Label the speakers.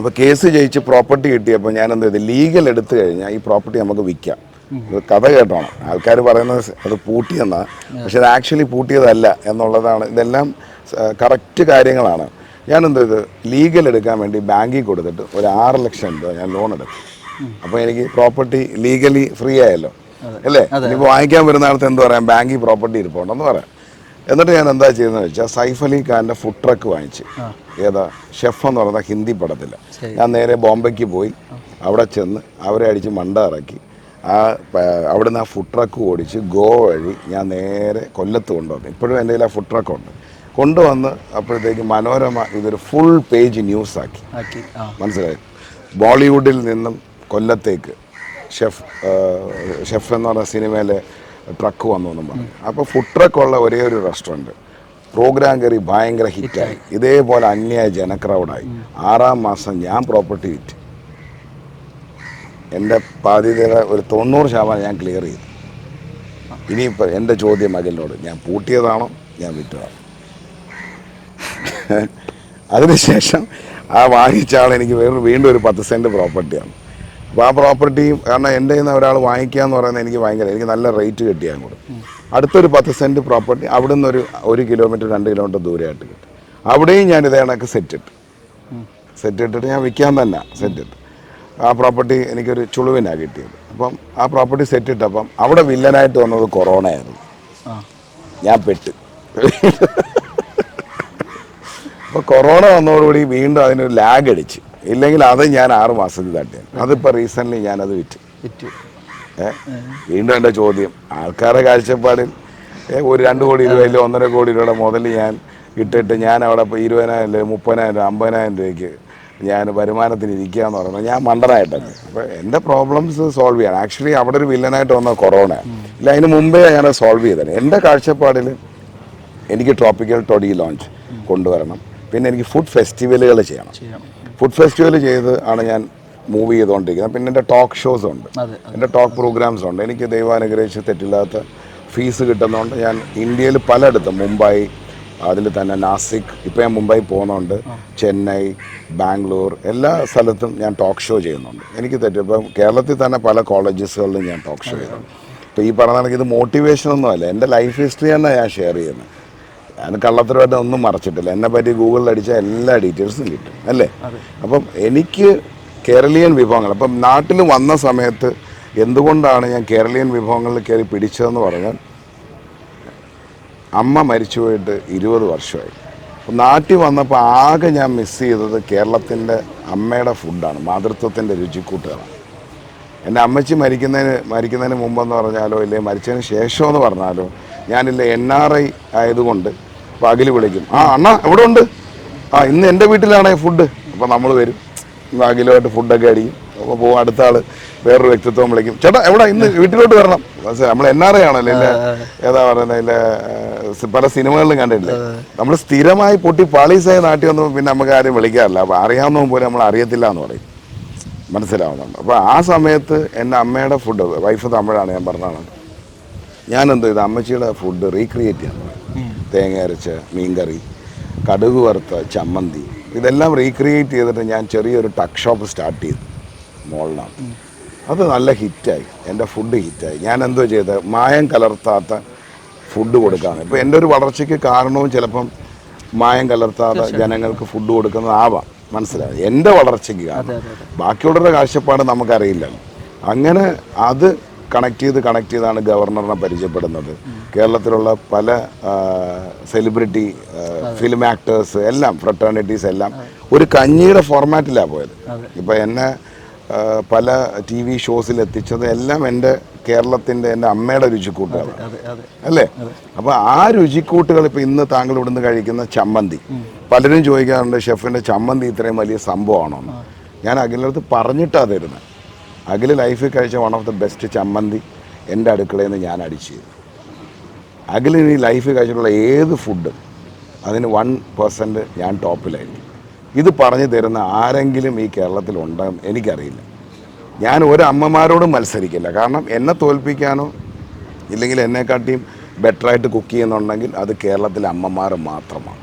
Speaker 1: അപ്പോൾ കേസ് ജയിച്ച് പ്രോപ്പർട്ടി കിട്ടിയപ്പോൾ ഞാൻ എന്താ ചെയ്തു? ലീഗൽ എടുത്തു കഴിഞ്ഞാൽ ഈ പ്രോപ്പർട്ടി നമുക്ക് വിൽക്കാം ഇത് കഥ കേട്ടോണം. ആൾക്കാർ പറയുന്നത് അത് പൂട്ടിയെന്നാണ് പക്ഷെ അത് ആക്ച്വലി പൂട്ടിയതല്ല എന്നുള്ളതാണ്. ഇതെല്ലാം കറക്റ്റ് കാര്യങ്ങളാണ്. ഞാൻ എന്ത് ചെയ്തു? ലീഗൽ എടുക്കാൻ വേണ്ടി ബാങ്കിൽ കൊടുത്തിട്ട് ഒരു ആറ് ലക്ഷം രൂപ ഞാൻ ലോൺ എടുത്തു. അപ്പോൾ എനിക്ക് പ്രോപ്പർട്ടി ലീഗലി ഫ്രീ ആയല്ലോ. അല്ലേ? ഇനിയിപ്പോൾ വാങ്ങിക്കാൻ വരുന്ന ആൾക്ക് എന്ത് പറയാം? ബാങ്കിൽ പ്രോപ്പർട്ടി ഇരിപ്പുണ്ടെന്ന് പറയാം. എന്നിട്ട് ഞാൻ എന്താ ചെയ്യുന്നത് വെച്ചാൽ സൈഫ് അലി ഖാന്റെ ഫുഡ് ട്രക്ക് വാങ്ങിച്ച് ഏതാ ഷെഫ് എന്ന് പറയുന്ന ഹിന്ദി പടത്തില്ല ഞാൻ നേരെ ബോംബെക്ക് പോയി അവിടെ ചെന്ന് അവരെ അടിച്ച് മണ്ട ഇറക്കി. ആ അവിടുന്ന് ആ ഫുഡ് ട്രക്ക് ഓടിച്ച് ഗോ വഴി ഞാൻ നേരെ കൊല്ലത്ത് കൊണ്ടുവന്നു. ഇപ്പോഴും എന്റെ കയ്യിൽ ആ ഫുഡ് ട്രക്ക് ഉണ്ട്. കൊണ്ടുവന്ന് അപ്പോഴത്തേക്ക് മനോരമ ഇതൊരു ഫുൾ പേജ് ന്യൂസ് ആക്കി.
Speaker 2: ആക്കി
Speaker 1: മനസ്സിലായി? ബോളിവുഡിൽ നിന്നും കൊല്ലത്തേക്ക് ഷെഫ് ഷെഫ് എന്ന് പറഞ്ഞ സിനിമയിലെ ട്രക്ക് വന്നു എന്നും പറഞ്ഞു. അപ്പോൾ ഫുഡ് ട്രക്കുള്ള ഒരേ ഒരു റെസ്റ്റോറന്റ് പ്രോഗ്രാം കയറി ഭയങ്കര ഹിറ്റായി. ഇതേപോലെ അന്യായ ജനക്രൗഡായി. ആറാം മാസം ഞാൻ പ്രോപ്പർട്ടി വിറ്റ്. എന്റെ ബാധ്യതയുടെ ഒരു തൊണ്ണൂറ് ശതമാനം ഞാൻ ക്ലിയർ ചെയ്തു. ഇനിയിപ്പോൾ എന്റെ ചോദ്യം അഖിലിനോട് ഞാൻ പൂട്ടിയതാണോ? ഞാൻ വിറ്റതാണോ? അതിനുശേഷം ആ വാങ്ങിച്ച എനിക്ക് വീണ്ടും ഒരു പത്ത് സെന്റ് പ്രോപ്പർട്ടിയാണ്. അപ്പോൾ ആ പ്രോപ്പർട്ടിയും കാരണം എന്റെ കയ്യിൽ നിന്ന് ഒരാൾ വാങ്ങിക്കുക എന്ന് പറയുന്നത് എനിക്ക് ഭയങ്കര എനിക്ക് നല്ല റേറ്റ് കിട്ടിയാൽ കൂടെ അടുത്തൊരു പത്ത് സെന്റ് പ്രോപ്പർട്ടി അവിടെ നിന്ന് ഒരു ഒരു കിലോമീറ്റർ രണ്ട് കിലോമീറ്റർ ദൂരെയായിട്ട് കിട്ടും. അവിടെയും ഞാൻ ഇതേ കണക്ക് സെറ്റ് ഇട്ടു. സെറ്റ് ഇട്ടിട്ട് ഞാൻ വിൽക്കാൻ തന്നെ സെറ്റ് ഇട്ടു. ആ പ്രോപ്പർട്ടി എനിക്കൊരു ചുളുവിനാണ് കിട്ടിയത്. അപ്പം ആ പ്രോപ്പർട്ടി സെറ്റ് ഇട്ടപ്പം അവിടെ വില്ലനായിട്ട് വന്നത് കൊറോണ ആയിരുന്നു. ഞാൻ പെട്ട്. അപ്പോൾ കൊറോണ വന്നതോടുകൂടി വീണ്ടും അതിനൊരു ലാഗ് അടിച്ച്. ഇല്ലെങ്കിൽ അത് ഞാൻ ആറ് മാസത്തിൽ തട്ടിയാണ് അതിപ്പോൾ റീസെന്റ്ലി ഞാനത് വിറ്റ്.
Speaker 2: വിറ്റു.
Speaker 1: വീണ്ടും എന്റെ ചോദ്യം. ആൾക്കാരുടെ കാഴ്ചപ്പാടിൽ ഒരു രണ്ട് കോടി രൂപയിൽ ഒന്നര കോടി രൂപയുടെ മുതൽ ഞാൻ ഇട്ടിട്ട് ഞാൻ അവിടെ ഇപ്പോൾ ഇരുപതിനായിരം രൂപ മുപ്പതിനായിരം രൂപ അമ്പതിനായിരം രൂപയ്ക്ക് ഞാൻ വരുമാനത്തിന് ഇരിക്കുക എന്ന് പറയുന്നത് ഞാൻ മണ്ടനായിട്ടല്ലേ. അപ്പോൾ എന്റെ പ്രോബ്ലംസ് സോൾവ് ചെയ്യാൻ ആക്ച്വലി അവിടെ ഒരു വില്ലനായിട്ട് വന്ന കൊറോണ ഇല്ല അതിന് മുമ്പേ ഞാൻ സോൾവ് ചെയ്തത് എന്റെ കാഴ്ചപ്പാടിൽ എനിക്ക് ട്രോപ്പിക്കൽ ടോഡി ലോഞ്ച് കൊണ്ടുവരണം. പിന്നെ എനിക്ക് ഫുഡ് ഫെസ്റ്റിവലുകൾ ചെയ്യണം. ഫുഡ് ഫെസ്റ്റിവൽ ചെയ്ത് ആണ് ഞാൻ മൂവ് ചെയ്തുകൊണ്ടിരിക്കുന്നത് പിന്നെ എന്റെ ടോക്ക് ഷോസ് ഉണ്ട്. എന്റെ ടോക്ക് പ്രോഗ്രാംസ് ഉണ്ട്. എനിക്ക് ദൈവാനുഗ്രഹിച്ച് തെറ്റില്ലാത്ത ഫീസ് കിട്ടുന്നതുകൊണ്ട് ഞാൻ ഇന്ത്യയിൽ പലയിടത്തും മുംബൈ അതിൽ തന്നെ നാസിക് ഇപ്പം ഞാൻ മുംബൈ പോകുന്നുണ്ട്. ചെന്നൈ ബാംഗ്ലൂർ എല്ലാ സ്ഥലത്തും ഞാൻ ടോക്ക് ഷോ ചെയ്യുന്നുണ്ട്. എനിക്ക് തെറ്റും ഇപ്പം കേരളത്തിൽ തന്നെ പല കോളേജസുകളിലും ഞാൻ ടോക്ക് ഷോ ചെയ്യുന്നുണ്ട്. ഇപ്പോൾ ഈ പറഞ്ഞ കണക്ക് ഇത് മോട്ടിവേഷൻ ഒന്നും അല്ല എന്റെ ലൈഫ് ഹിസ്റ്ററി തന്നെ ഞാൻ ഷെയർ ചെയ്യുന്നത്. ഞാൻ കള്ളത്തരമായിട്ട് ഒന്നും മറച്ചിട്ടില്ല. എന്നെ പറ്റി ഗൂഗിളിൽ അടിച്ചാൽ എല്ലാ ഡീറ്റെയിൽസും കിട്ടും അല്ലേ? അപ്പം എനിക്ക് കേരളീയൻ വിഭവങ്ങൾ അപ്പം നാട്ടിൽ വന്ന സമയത്ത് എന്തുകൊണ്ടാണ് ഞാൻ കേരളീയൻ വിഭവങ്ങളിൽ കയറി പിടിച്ചതെന്ന് പറഞ്ഞാൽ അമ്മ മരിച്ചുപോയിട്ട് ഇരുപത് വർഷമായി. അപ്പം നാട്ടിൽ വന്നപ്പോൾ ആകെ ഞാൻ മിസ് ചെയ്തത് കേരളത്തിന്റെ അമ്മയുടെ ഫുഡാണ് മാതൃത്വത്തിന്റെ രുചിക്കൂട്ടുകളാണ്. എന്റെ അമ്മച്ചി മരിക്കുന്നതിന് മരിക്കുന്നതിന് മുമ്പെന്ന് പറഞ്ഞാലോ ഇല്ലെങ്കിൽ മരിച്ചതിന് ശേഷമെന്ന് പറഞ്ഞാലോ ഞാനില്ല എൻ ആർ ഐ ആയതുകൊണ്ട് പകൽ വിളിക്കും. ആ അണ്ണ എവിടെ ഉണ്ട് ആ ഇന്ന് എന്റെ വീട്ടിലാണേ ഫുഡ് അപ്പോൾ നമ്മൾ വരും. അഖിലുമായിട്ട് ഫുഡൊക്കെ അടിക്കും. അപ്പോൾ പോകും അടുത്ത ആൾ വേറൊരു വ്യക്തിത്വം വിളിക്കും. ചേട്ടാ എവിടെ? ഇന്ന് വീട്ടിലോട്ട് വരണം. നമ്മൾ എൻ ആർ ഐ ആണല്ലോ ഇല്ലേ? ഏതാ പറയുന്നത് പല സിനിമകളിലും കണ്ടിട്ടില്ലേ? നമ്മൾ സ്ഥിരമായി പൊട്ടി പാളീസായി നാട്ടിൽ വന്നപ്പോൾ പിന്നെ നമുക്ക് ആരും വിളിക്കാറില്ല. അപ്പോൾ അറിയാവുന്നവൻ പോലും നമ്മൾ അറിയത്തില്ല എന്ന് പറയും. മനസ്സിലാവുന്നുണ്ട്. അപ്പോൾ ആ സമയത്ത് എന്റെ അമ്മയുടെ ഫുഡ് വൈഫ് തമിഴാണ് ഞാൻ പറഞ്ഞതാണ്. ഞാനെന്തോ ഇത് അമ്മച്ചിയുടെ ഫുഡ് റീക്രിയേറ്റ് ചെയ്യാൻ. തേങ്ങ അരച്ച മീൻകറി കടുക് വറുത്ത ചമ്മന്തി ഇതെല്ലാം റീക്രിയേറ്റ് ചെയ്തിട്ട് ഞാൻ ചെറിയൊരു ടക്ക് ഷോപ്പ് സ്റ്റാർട്ട് ചെയ്തു മോളിനകത്ത്. അത് നല്ല ഹിറ്റായി. എന്റെ ഫുഡ് ഹിറ്റായി. ഞാൻ എന്തോ ചെയ്ത് മായം കലർത്താത്ത ഫുഡ് കൊടുക്കാണ് ഇപ്പോൾ എന്റെ ഒരു വളർച്ചയ്ക്ക് കാരണവും ചിലപ്പം മായം കലർത്താതെ ജനങ്ങൾക്ക് ഫുഡ് കൊടുക്കുന്നത് ആവാം മനസ്സിലായി? എന്റെ വളർച്ചയ്ക്ക് കാരണം. ബാക്കിയുള്ളവരുടെ കാഴ്ചപ്പാട് നമുക്കറിയില്ല അങ്ങനെ അത് കണക്ട് ചെയ്ത് കണക്ട് ചെയ്താണ് ഗവർണറിനെ പരിചയപ്പെടുന്നത്. കേരളത്തിലുള്ള പല സെലിബ്രിറ്റി ഫിലിം ആക്ടേഴ്സ് എല്ലാം ഫ്രട്ടേണിറ്റീസ് എല്ലാം ഒരു കഞ്ഞിയുടെ ഫോർമാറ്റിലാണ് പോയത്. ഇപ്പം എന്നെ പല ടി വി ഷോസിൽ എത്തിച്ചത് എല്ലാം എന്റെ കേരളത്തിന്റെ എന്റെ അമ്മയുടെ രുചിക്കൂട്ടുകളാണ്. അല്ലേ? അപ്പോൾ ആ രുചിക്കൂട്ടുകൾ ഇപ്പോൾ ഇന്ന് താങ്കൾ ഇവിടുന്ന് കഴിക്കുന്ന ചമ്മന്തി. പലരും ചോദിക്കാറുണ്ട് ഷെഫിന്റെ ചമ്മന്തി ഇത്രയും വലിയ സംഭവമാണോ ഞാൻ അഖിലടുത്ത് പറഞ്ഞിട്ടാണ് തരുന്നത് അഖിൽ ലൈഫിൽ കഴിച്ച വൺ ഓഫ് ദ ബെസ്റ്റ് ചമ്മന്തി എന്റെ അടുക്കളയിൽ നിന്ന് ഞാൻ അടിച്ചു ചെയ്തു അഖിലിന് ഈ ലൈഫിൽ കഴിച്ചിട്ടുള്ള ഏത് ഫുഡും അതിന് വൺ പെർസെന്റ് ഞാൻ ടോപ്പിലായിരിക്കും. ഇത് പറഞ്ഞു തരുന്ന ആരെങ്കിലും ഈ കേരളത്തിൽ ഉണ്ടെന്ന് എനിക്കറിയില്ല. ഞാൻ ഒരു മത്സരിക്കില്ല. കാരണം എന്നെ തോൽപ്പിക്കാനോ ഇല്ലെങ്കിൽ എന്നെക്കാട്ടിയും ബെറ്ററായിട്ട് കുക്ക് ചെയ്യുന്നുണ്ടെങ്കിൽ അത് കേരളത്തിലെ അമ്മമാർ മാത്രമാണ്.